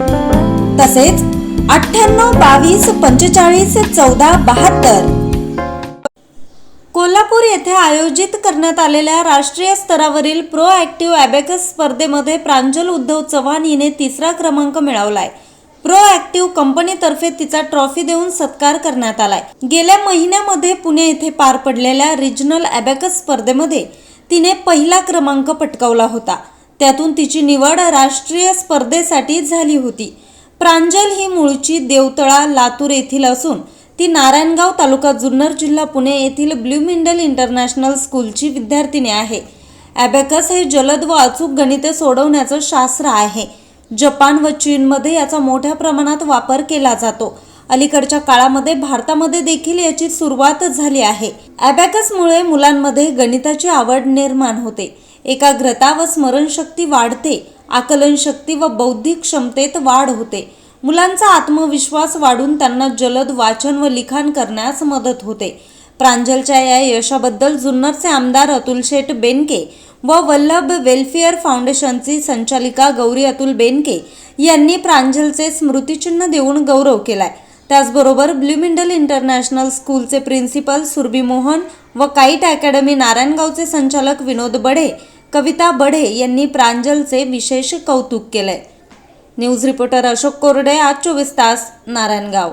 तसेच अठ्ठ्याण्णव बावीस पंचेचाळीस चौदा बहात्तर. कोल्हापूर येथे आयोजित करण्यात आलेल्या राष्ट्रीय स्तरावरील प्रो ॲक्टिव्ह ॲबेकस स्पर्धेमध्ये प्रांजल उद्धव चव्हाण हिने तिसरा क्रमांक मिळवलाय. प्रो ॲक्टिव्ह कंपनीतर्फे तिचा ट्रॉफी देऊन सत्कार करण्यात आलाय. गेल्या महिन्यामध्ये पुणे येथे पार पडलेल्या रिजनल ॲबेकस स्पर्धेमध्ये तिने पहिला क्रमांक पटकावला होता. त्यातून तिची निवड राष्ट्रीय स्पर्धेसाठी झाली होती. प्रांजल ही मूळची देवतळा लातूर येथील असून ती नारायणगाव तालुका जुन्नर जिल्हा पुणे येथील ब्ल्यूमिंडल इंटरनॅशनल स्कूलची विद्यार्थिनी आहे. ॲबॅकस हे जलद व अचूक गणिते सोडवण्याचं शास्त्र आहे. जपान व चीनमध्ये याचा मोठ्या प्रमाणात वापर केला जातो. अलीकडच्या काळामध्ये भारतामध्ये देखील याची सुरुवात झाली आहे. ॲबॅकसमुळे मुलांमध्ये गणिताची आवड निर्माण होते. एकाग्रता व स्मरणशक्ती वाढते आकलनशक्ती व बौद्धिक क्षमतेत वाढ होते. मुलांचा आत्मविश्वास वाढून त्यांना जलद वाचन व लिखाण करण्यास मदत होते. प्रांजलच्या या यशाबद्दल जुन्नरचे आमदार अतुल शेठ बेनके व वल्लभ वेलफेअर फाउंडेशनची संचालिका गौरी अतुल बेनके यांनी प्रांजलचे स्मृतिचिन्ह देऊन गौरव केलाय. त्याचबरोबर ब्ल्युमिंडल इंटरनॅशनल स्कूलचे प्रिन्सिपल सुरभी मोहन व काईट अकॅडमी नारायणगावचे संचालक विनोद बढे कविता बढे यांनी प्रांजलचे विशेष कौतुक केलंय. न्यूज रिपोर्टर अशोक कोरडे आज चोवीस तास नारायणगाव.